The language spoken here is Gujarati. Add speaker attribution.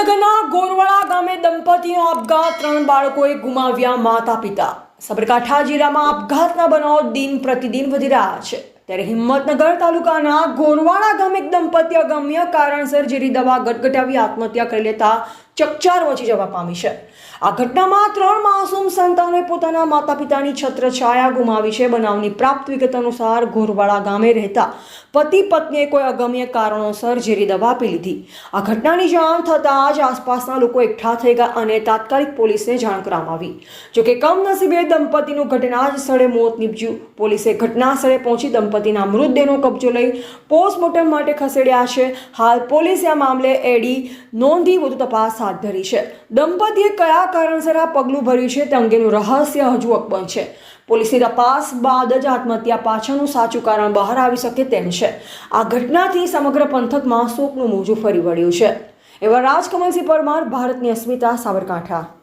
Speaker 1: હિંમતનગરના ગોરવાળા ગામે દંપતીનો આપઘાત ત્રણ બાળકોએ ગુમાવ્યા માતા પિતા સાબરકાંઠા જિલ્લામાં આપઘાતના બનાવો દિન પ્રતિદિન વધી રહ્યા છે. ત્યારે હિંમતનગર તાલુકાના ગોરવાળા ગામે એક દંપતી અગમ્ય કારણસર ઝેરી દવા ગટગટાવી આત્મહત્યા કરી લેતા ચકચાર મચી જવા પામી છે. આ ઘટનામાં ત્રણ માસૂમ સંતાનોએ પોતાના માતા પિતાની છત્રછાયા ગુમાવી છે. બનાવની પ્રાપ્ત વિગત અનુસાર ઘોરવાડા ગામે રહેતા પતિ પત્નીએ કોઈ અગમ્ય કારણોસર ઝેરી દવા પી લીધી. આ ઘટનાની જાણ થતાં જ આસપાસના લોકો એકઠા થઈ ગયા અને તાત્કાલિક પોલીસને જાણ કરવામાં આવી. જોકે કમનસીબે દંપતીનું ઘટના જ સ્થળે મોત નીપજ્યું. પોલીસે ઘટના સ્થળે પહોંચી દંપતીના મૃતદેહનો કબજો લઈ પોસ્ટમોર્ટમ માટે ખસેડ્યા છે. હાલ પોલીસે આ મામલે એડી નોંધી વધુ હાથ ધરી છે. દંપતીએ કયા કારણસર આ પગલું ભર્યું છે તે અંગેનું રહસ્ય હજુ અકબંધ છે. પોલીસની તપાસ બાદ જ આત્મહત્યા પાછળનું સાચું કારણ બહાર આવી શકે તેમ છે. આ ઘટનાથી સમગ્ર પંથકમાં શોકનું મોજું ફરી વળ્યું છે. એવા રાજકમલસિંહ પરમાર, ભારતની અસ્મિતા, સાબરકાંઠા.